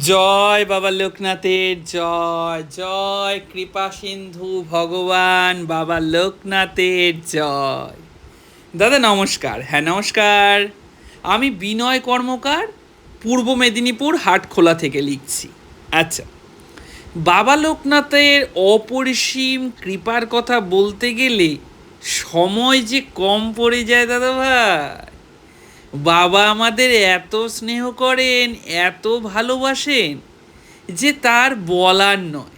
জয় বাবা লোকনাথের, জয় জয়, কৃপা সিন্ধু ভগবান বাবা লোকনাথের, জয়। দাদা, নমস্কার। হ্যাঁ নমস্কার। আমি বিনয় কর্মকার, পূর্ব মেদিনীপুর, হাটখোলা থেকে লিখছি। আচ্ছা বাবা লোকনাথের অপরিসীম কৃপার কথা বলতে গেলে সময় যে কম পড়ে যায়, দাদা ভাই। বাবা আমাদের এত স্নেহ করেন, এত ভালোবাসেন যে তার বলার নয়।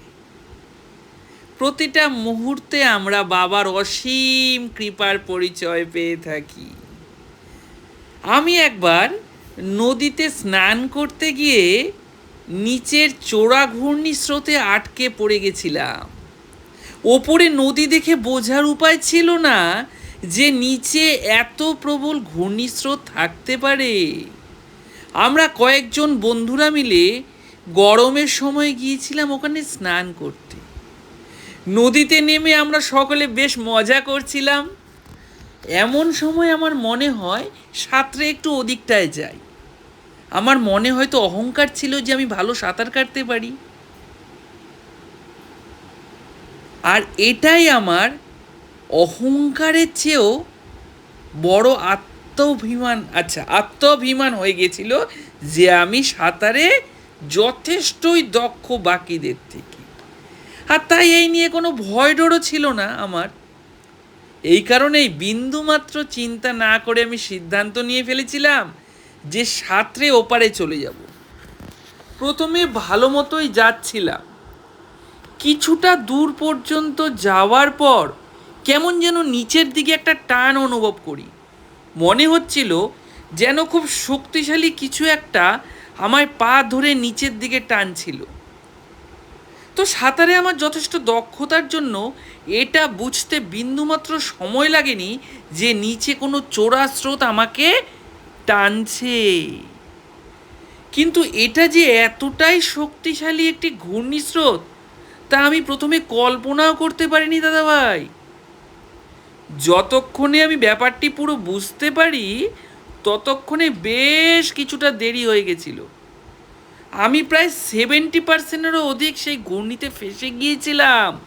প্রতিটা মুহূর্তে আমরা বাবার অসীম কৃপার পরিচয় পেয়ে থাকি। আমি একবার নদীতে স্নান করতে গিয়ে নিচের চোরা ঘূর্ণি স্রোতে আটকে পড়ে গেছিলাম। ওপরে নদী দেখে বোঝার উপায় ছিল না যে নিচে এত প্রবল ঘূর্ণিস্রোত থাকতে পারে। আমরা কয়েকজন বন্ধুরা মিলে গরমের সময় গিয়েছিলাম ওখানে স্নান করতে। নদীতে নেমে আমরা সকলে বেশ মজা করছিলাম। এমন সময় আমার মনে হয় সাঁতরে একটু ওদিকটায় যাই। আমার মনে হয়তো অহংকার ছিল যে আমি ভালো সাঁতার কাটতে পারি। আর এটাই আমার অহংকারের চেয়েও বড় আত্মাভিমান আচ্ছা আত্মাভিমান হয়ে গেছিল যে আমি সাঁতারে যথেষ্টই দক্ষ বাকিদের থেকে। আর তাই এই নিয়ে কোনো ভয় ডরও ছিল না আমার। এই কারণেই বিন্দুমাত্র চিন্তা না করে আমি সিদ্ধান্ত নিয়ে ফেলেছিলাম যে সাঁতরে ওপারে চলে যাব। প্রথমে ভালো মতোই যাচ্ছিলাম। কিছুটা দূর পর্যন্ত যাওয়ার পর কেমন যেন নিচের দিকে একটা টান অনুভব করি। মনে হচ্ছিল যেন খুব শক্তিশালী কিছু একটা আমায় পা ধরে নিচের দিকে টানছিল। তো সাঁতারে আমার যথেষ্ট দক্ষতার জন্য এটা বুঝতে বিন্দুমাত্র সময় লাগেনি যে নিচে কোনো চোরা স্রোত আমাকে টানছে। কিন্তু এটা যে এতটাই শক্তিশালী একটি ঘূর্ণিস্রোত, তা আমি প্রথমে কল্পনাও করতে পারিনি, দাদাভাই। যতক্ষণে আমি ব্যাপারটি পুরো বুঝতে পারি, ততক্ষণে বেশ কিছুটা দেরি হয়ে গেছিল। আমি প্রায় সেভেন্টি পার্সেন্টেরও অধিক সেই ঘূর্ণিতে ফেসে গিয়েছিলাম।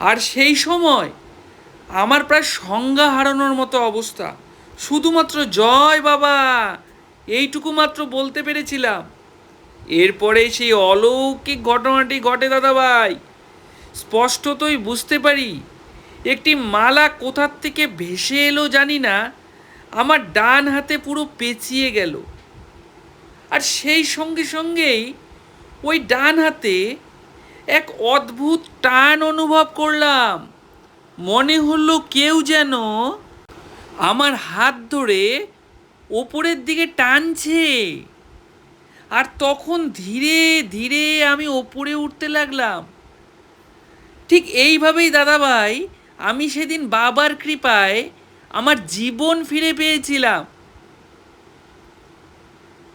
আর সেই সময় আমার প্রায় সংজ্ঞা হারানোর মতো অবস্থা। শুধুমাত্র, জয় বাবা! এইটুকু মাত্র বলতে পেরেছিলাম। এরপরে সেই অলৌকিক ঘটনাটি ঘটে দাদাভাই। স্পষ্টতই বুঝতে পারি একটি মালা কোথার থেকে ভেসে এলো জানি না, আমার ডান হাতে পুরো পেঁচিয়ে গেল। আর সেই সঙ্গে সঙ্গেই ওই ডান হাতে এক অদ্ভুত টান অনুভব করলাম। মনে হলো কেউ যেন আমার হাত ধরে ওপরের দিকে টানছে। আর তখন ধীরে ধীরে আমি ওপরে উঠতে লাগলাম। ঠিক এইভাবেই দাদাভাই আমি সেদিন বাবার কৃপায় আমার জীবন ফিরে পেয়েছিলাম।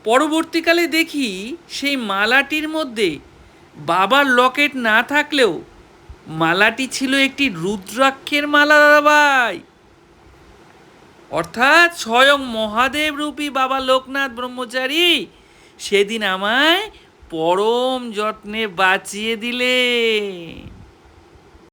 পরবর্তীকালে দেখি সেই মালাটির মধ্যে বাবার লকেট না থাকলেও মালাটি ছিল একটি রুদ্রাক্ষের মালা, দাদাভাই। অর্থাৎ স্বয়ং মহাদেব রূপী বাবা লোকনাথ ব্রহ্মচারী সেদিন আমায় পরম যত্নে বাঁচিয়ে দিলে